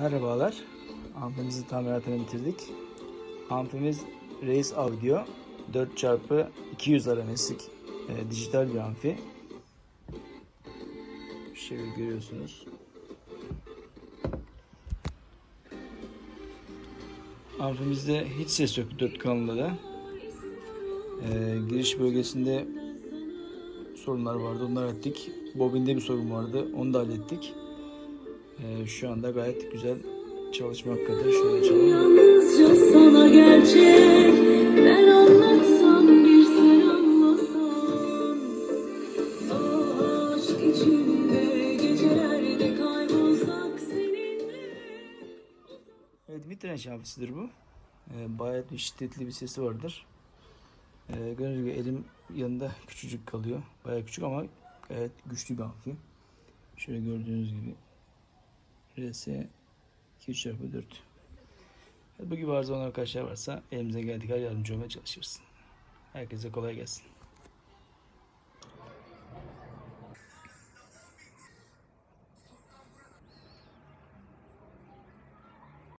Merhabalar. Amfimizin tamiratını bitirdik. Amfimiz Reis Audio 4x200 arameslik e, dijital bir amfi. Şöyle görüyorsunuz. Amfimizde hiç ses yok 4 kanalda da. E, giriş bölgesinde sorunlar vardı. Onları hallettik. Bobinde bir sorun vardı. Onu da hallettik. Ee, şu anda gayet güzel çalışmaktadır. Şöyle çalalım. Yalnızca sana gerçek Ben anlatsam bir sen anlasan Aşk içinde gecelerde kaybolsak seninle Evet bir tren şamfisidir bu. Ee, bayağı bir şiddetli bir sesi vardır. Ee, gördüğünüz gibi elim yanında küçücük kalıyor. Bayağı küçük ama gayet güçlü bir amfi. Şöyle gördüğünüz gibi. RS 2 4 Bu gibi arızalı arkadaşlar varsa elimize geldik her yardımcı olmaya çalışırız. Herkese kolay gelsin.